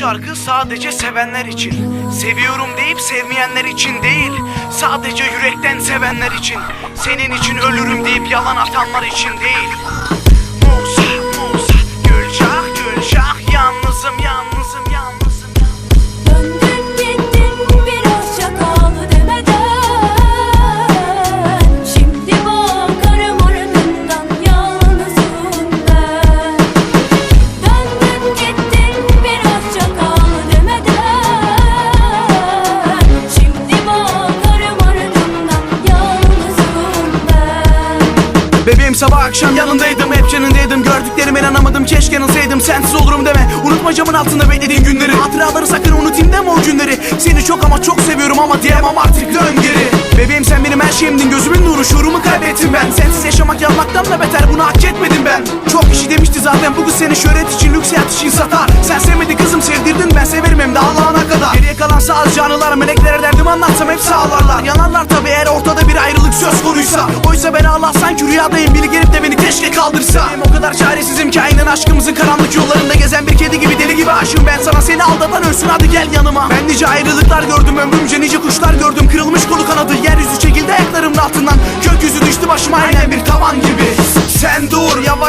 şarkı sadece sevenler için. Seviyorum deyip sevmeyenler için değil Sadece yürekten sevenler için. Senin için ölürüm deyip yalan atanlar için değil Bebeğim sabah akşam yanındaydım hep yanındaydım Gördüklerime inanamadım keşke yanılsaydım. Sensiz olurum deme. Unutma camın altında beklediğin günleri. Hatıraları sakın unutayım deme o günleri. Seni çok ama çok seviyorum ama diyemem artık dön geri. Bebeğim sen benim her şeyimdin gözümün nuru şuurumu kaybettim ben. Sensiz yaşamak yanmaktan da beter bunu hak etmedim ben. Çok kişi demişti zaten bu kız seni şöhret için lüks hayat için satar. Sen sevmedin kızım sevdirdin ben severim hem de Allah'ına kadar. Geriye kalan sadece anılar meleklere derdimi anlatsam hepsi ağlarlar Yanarlar tabi eğer ortada bir ayrılık söz konuysa. Oysa ben Allah sanki rüyadayım biri gelip de beni keşke kaldırsa. Benim o kadar çaresizim ki aynen aşkımızın karanlık yollarında gezen bir kedi gibi deli gibi aşığım. Ben sana Seni aldatan ölsün hadi gel yanıma. Ben nice ayrılıklar gördüm ömrümce nice kuşlar gördüm. Kırılmış kolu kanadı yeryüzü çekildi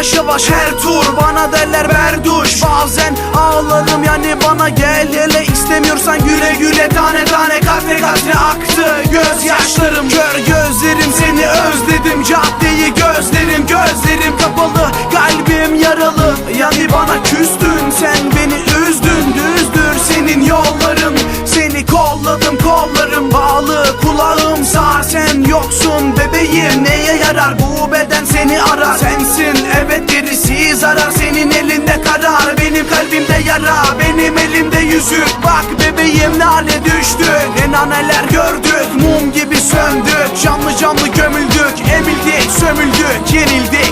yavaş yavaş her tur Bana derler berduş. Bazen ağlarım yani bana gel. Hele istemiyorsan güle güle Tane tane katre katre aktı. Gözyaşlarım Kör gözlerim seni özledim. Caddeyi gözlerim gözlerim kapalı. Kalbim yaralı. Yani bana küstün Sen beni üzdün düzdür senin yolların. Seni kolladım kollarım bağlı. Kulağım sağır sen yoksun bebeğim. Neye yarar bu beden seni arar? Sensin gerisi zarar Senin elinde karar benim kalbimde yara Benim elimde. Yüzük bak bebeğim ne hale düştük Ne naneler gördük mum gibi söndük. Canlı canlı gömüldük emildik sömüldük yenildik